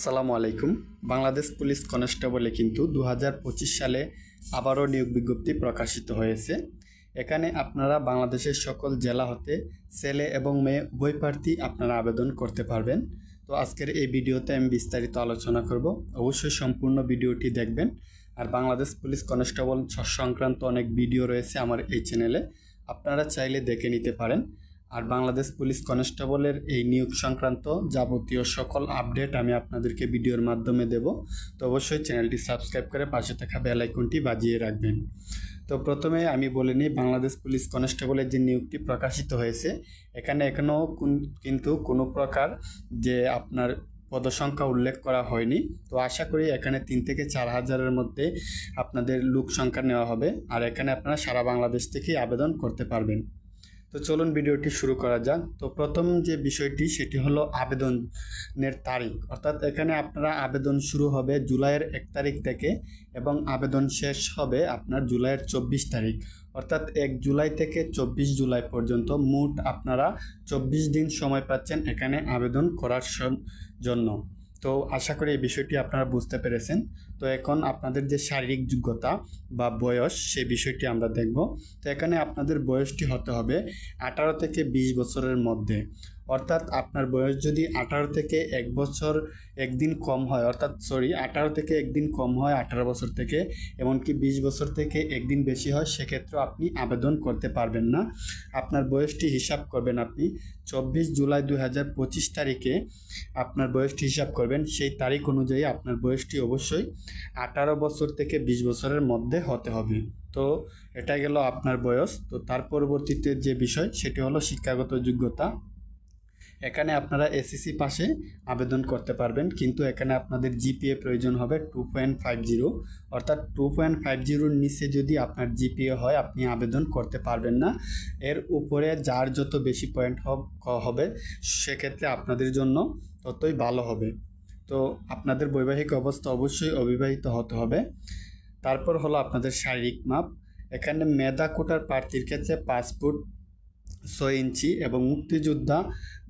আসসালামু আলাইকুম। বাংলাদেশ পুলিশ কনস্টেবলে কিন্তু দু হাজার পঁচিশ সালে আবারও নিয়োগ বিজ্ঞপ্তি প্রকাশিত হয়েছে। এখানে আপনারা বাংলাদেশের সকল জেলা হতে ছেলে এবং মেয়ে উভয় প্রার্থী আপনারা আবেদন করতে পারবেন। তো আজকের এই ভিডিওতে আমি বিস্তারিত আলোচনা করব। অবশ্যই সম্পূর্ণ ভিডিওটি দেখবেন। আর বাংলাদেশ পুলিশ কনস্টেবল সংক্রান্ত অনেক ভিডিও রয়েছে আমার এই চ্যানেলে। আপনারা চাইলে দেখে নিতে পারেন। আর বাংলাদেশ পুলিশ কনস্টেবলের এই নিয়োগ সংক্রান্ত যাবতীয় সকল আপডেট আমি আপনাদেরকে ভিডিওর মাধ্যমে দেব। তো অবশ্যই চ্যানেলটি সাবস্ক্রাইব করে পাশে থাকা বেল আইকনটি বাজিয়ে রাখবেন। তো প্রথমে আমি বলে নিই, বাংলাদেশ পুলিশ কনস্টেবলের যে নিয়োগটি প্রকাশিত হয়েছে, এখানে এখনও কিন্তু কোনো প্রকার যে আপনার পদসংখ্যা উল্লেখ করা হয়নি। তো আশা করি এখানে তিন থেকে চার হাজারের মধ্যে আপনাদের লোক সংখ্যা নেওয়া হবে। আর এখানে আপনারা সারা বাংলাদেশ থেকেই আবেদন করতে পারবেন। তো চলুন ভিডিওটি শুরু করা যাক। তো প্রথম যে বিষয়টি, সেটি হলো আবেদনের তারিখ। অর্থাৎ এখানে আপনারা আবেদন শুরু হবে জুলাইয়ের এক তারিখ থেকে এবং আবেদন শেষ হবে আপনার জুলাইয়ের চব্বিশ তারিখ। অর্থাৎ এক জুলাই থেকে চব্বিশ জুলাই পর্যন্ত মোট আপনারা চব্বিশ দিন সময় পাচ্ছেন এখানে আবেদন করার জন্য। তো আশা করি এই বিষয়টি আপনারা বুঝতে পেরেছেন। তো এখন আপনাদের যে শারীরিক যোগ্যতা বা বয়স, সেই বিষয়টি আমরা দেখব। তো এখানে আপনাদের বয়সটি হতে হবে আঠারো থেকে বিশ বছরের মধ্যে। অর্থাৎ আপনার বয়স যদি আঠারো থেকে এক বছর একদিন কম হয়, অর্থাৎ সরি আঠারো থেকে একদিন কম হয় আঠারো বছর থেকে, এমনকি বিশ বছর থেকে একদিন বেশি হয় সেক্ষেত্রে আপনি আবেদন করতে পারবেন না। আপনার বয়সটি হিসাব করবেন আপনি, চব্বিশ জুলাই দু হাজার পঁচিশ তারিখে আপনার বয়সটি হিসাব করবেন, সেই তারিখ অনুযায়ী আপনার বয়সটি অবশ্যই আঠারো বছর থেকে বিশ বছরের মধ্যে হতে হবে। তো এটা গেল আপনার বয়স। তো তার পরবর্তীতে যে বিষয়, সেটি হলো শিক্ষাগত যোগ্যতা। এখানে আপনারা এসএসসি পাশে আবেদন করতে পারবেন, কিন্তু এখানে আপনাদের জিপিএ প্রয়োজন হবে টু পয়েন্ট ফাইভ জিরো অর্থাৎ টু পয়েন্ট ফাইভ জিরোর নিচে যদি আপনার জিপিএ হয়, আপনি আবেদন করতে পারবেন না। এর উপরে যার যত বেশি পয়েন্ট হবে সেক্ষেত্রে আপনাদের জন্য ততই ভালো হবে। তো আপনাদের বৈবাহিক অবস্থা অবশ্যই অবিবাহিত হতে হবে। তারপর হলো আপনাদের শারীরিক মাপ। এখানে মেধা কোটার প্রার্থীর ক্ষেত্রে পাসপোর্ট ছয় ইঞ্চি এবং মুক্তিযোদ্ধা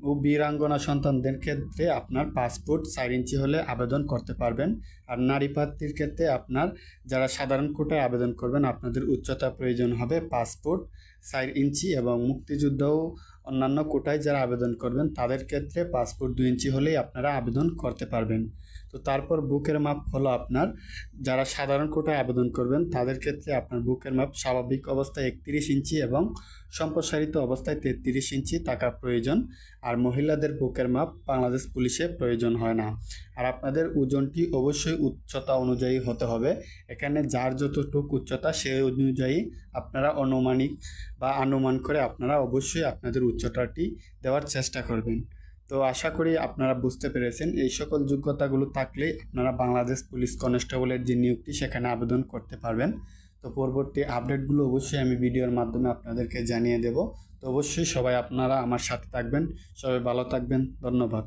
ও বীরাঙ্গনা সন্তানদের ক্ষেত্রে আপনার পাসপোর্ট চার ইঞ্চি হলে আবেদন করতে পারবেন। আর নারী প্রার্থীর ক্ষেত্রে আপনার যারা সাধারণ কোটায় আবেদন করবেন, আপনাদের উচ্চতা প্রয়োজন হবে পাসপোর্ট চার ইঞ্চি এবং মুক্তিযুদ্ধও অন্যান্য কোটায় যারা আবেদন করবেন, তাদের ক্ষেত্রে পাসপোর্ট দুই ইঞ্চি হলেই আপনারা আবেদন করতে পারবেন। তো তারপর বুকের মাপ হলো আপনার, যারা সাধারণ কোটায় আবেদন করবেন, তাদের ক্ষেত্রে আপনার বুকের মাপ স্বাভাবিক অবস্থায় একত্রিশ ইঞ্চি এবং সম্প্রসারিত অবস্থায় তেত্রিশ ইঞ্চি থাকা প্রয়োজন। আর মহিলাদের বুকের মাপ বাংলাদেশ পুলিশে প্রয়োজন হয় না। আর আপনাদের ওজনটি অবশ্যই উচ্চতা অনুযায়ী হতে হবে। এখানে যার যতটুকু উচ্চতা সেই অনুযায়ী আপনারা অনুমানিক বা আনুমান করে আপনারা অবশ্যই আপনাদের উচ্চতাটি দেওয়ার চেষ্টা করবেন। তো আশা করি আপনারা বুঝতে পেরেছেন। এই সকল যোগ্যতাগুলো থাকলেই আপনারা বাংলাদেশ পুলিশ কনস্টেবলের যে নিয়োগটি, সেখানে আবেদন করতে পারবেন। তো পরবর্তী আপডেটগুলো অবশ্যই আমি ভিডিওর মাধ্যমে আপনাদেরকে জানিয়ে দেব। তো অবশ্যই সবাই আপনারা আমার সাথে থাকবেন। সবাই ভালো থাকবেন। ধন্যবাদ।